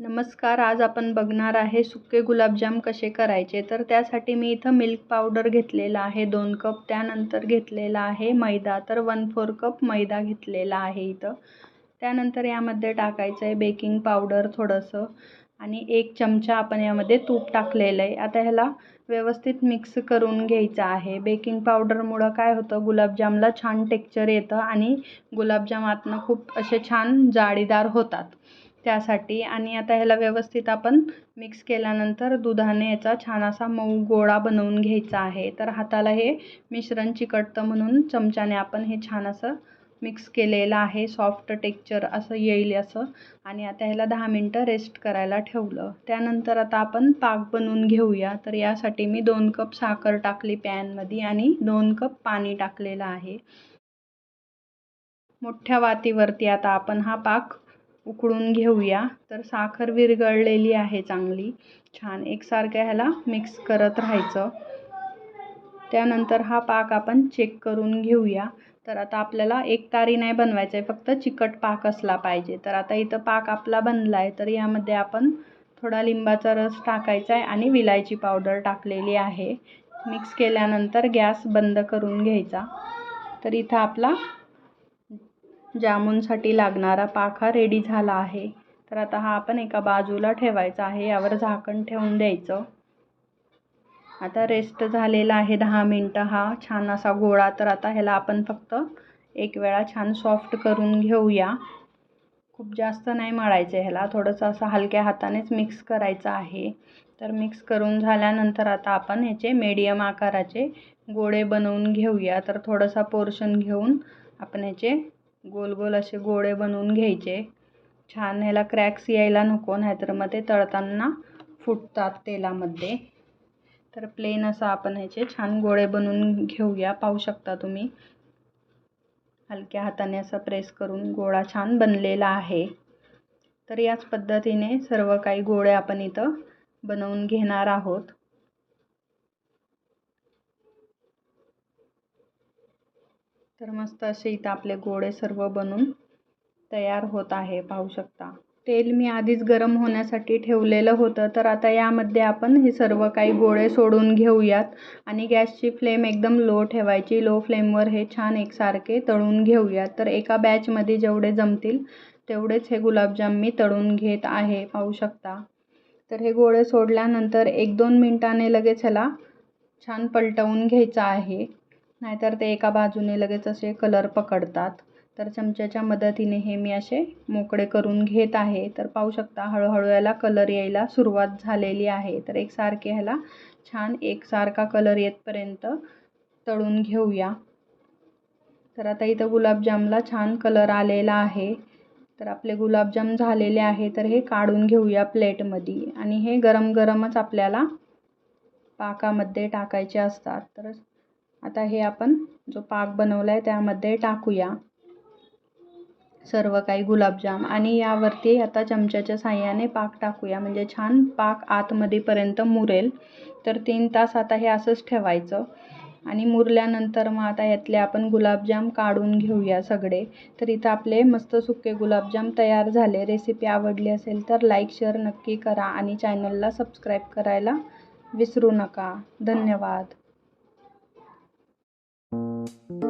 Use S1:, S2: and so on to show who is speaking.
S1: नमस्कार आज आपण बघणार आहे सुके गुलाबजाम कसे करायचे. तर त्यासाठी मी इथं मिल्क पावडर घेतलेला आहे दोन कप त्यानंतर घेतलेला आहे मैदा. तर वन फोर कप मैदा घेतलेला आहे इथं. त्यानंतर यामध्ये टाकायचं आहे बेकिंग पावडर थोडंसं. आणि एक चमचा आपण यामध्ये तूप टाकलेलं आहे. आता ह्याला व्यवस्थित मिक्स करून घ्यायचं आहे. बेकिंग पावडरमुळं काय होतं गुलाबजामला छान टेक्चर येतं आणि गुलाबजाम आतनं खूप असे छान जाळीदार होतात. त्यासाठी. आणि आता ह्याला व्यवस्थित आपण मिक्स केल्यानंतर दुधाने याचा छान असा मऊ गोळा बनवून घ्यायचा आहे. तर हाताला हे मिश्रण चिकटतं म्हणून चमच्याने आपण हे छान असं मिक्स केलेलं आहे. सॉफ्ट टेक्चर असं येईल असं. आणि आता ह्याला दहा मिनटं रेस्ट करायला ठेवलं. त्यानंतर आता आपण पाक बनवून घेऊया. तर यासाठी मी दोन कप साखर टाकली पॅनमध्ये आणि दोन कप पाणी टाकलेलं आहे. मोठ्या वातीवरती आता आपण हा पाक उकळून घेऊया. तर साखर विरघळलेली आहे चांगली. छान एकसारख्या ह्याला मिक्स करत राहायचं. त्यानंतर हा पाक आपण चेक करून घेऊया. तर आता आपल्याला एक तारी नाही बनवायचं आहे फक्त चिकट पाक असला पाहिजे. तर आता इथं पाक आपला बनला आहे तर यामध्ये आपण थोडा लिंबाचा रस टाकायचा आहे आणि विलायची पावडर टाकलेली आहे. मिक्स केल्यानंतर गॅस बंद करून घ्यायचा. तर इथं आपला जामुनसाठी लागणारा पाक हा रेडी झाला आहे. तर आता हा आपण एका बाजूला ठेवायचा आहे. यावर झाकण ठेवून द्यायचं. आता रेस्ट झालेला आहे दहा मिनटं हा. छान असा गोळा. तर आता ह्याला आपण फक्त एक वेळा छान सॉफ्ट करून घेऊया. खूप जास्त नाही मळायचं ह्याला. थोडंसं असं हलक्या हातानेच मिक्स करायचं आहे. तर मिक्स करून झाल्यानंतर आता आपण ह्याचे मीडियम आकाराचे गोळे बनवून घेऊया. तर थोडासा पोर्शन घेऊन आपण ह्याचे गोल गोल असे गोळे बनवून घ्यायचे. छान ह्याला क्रॅक्स यायला नको नाहीतर मग ते तळताना फुटतात तेलामध्ये. तर प्लेन असं आपण ह्याचे छान गोळे बनवून घेऊया. पाहू शकता तुम्ही. हलक्या हाताने असं प्रेस करून गोळा छान बनलेला आहे. तर याच पद्धतीने सर्व काही गोळे आपण इथं बनवून घेणार आहोत. तर मस्त असे इथं आपले गोळे सर्व बनून तयार होत आहे पाहू शकता. तेल मी आधीच गरम होण्यासाठी ठेवलेलं होतं तर आता यामध्ये आपण हे सर्व काही गोळे सोडून घेऊयात. आणि गॅसची फ्लेम एकदम लो ठेवायची लो फ्लेमवर हे छान एकसारखे तळून घेऊयात. तर एका बॅचमध्ये जेवढे जमतील तेवढेच हे गुलाबजाम मी तळून घेत आहे पाहू शकता. तर हे गोळे सोडल्यानंतर एक दोन मिनटाने लगेच ह्याला छान पलटवून घ्यायचं आहे. नाहीतर ते एका बाजूने लगेच असे कलर पकडतात. तर चमच्याच्या मदतीने हे मी असे मोकळे करून घेत आहे. तर पाहू शकता हळूहळू याला कलर यायला सुरुवात झालेली आहे. तर एकसारखे ह्याला छान एकसारखा कलर येतपर्यंत तळून घेऊया. तर आता इथं गुलाबजामला छान कलर आलेला आहे. तर आपले गुलाबजाम झालेले आहे. तर हे काढून घेऊया प्लेटमध्ये आणि हे गरम गरमच आपल्याला पाकामध्ये टाकायचे असतात. तर आता हे आपण जो पाक बनवला आहे त्यामध्ये टाकूया. सर्व काही गुलाबजाम आणि यावरती आता चमच्याच्या साह्याने पाक टाकूया. म्हणजे छान पाक आतमध्येपर्यंत मुरेल. तर तीन तास आता हे असंच ठेवायचं. आणि मुरल्यानंतर मग आता यातले आपण गुलाबजाम काढून घेऊया सगळे. तर इथं आपले मस्त सुके गुलाबजाम तयार झाले. रेसिपी आवडली असेल तर लाईक शेअर नक्की करा आणि चॅनलला सबस्क्राईब करायला विसरू नका. धन्यवाद. Thank you.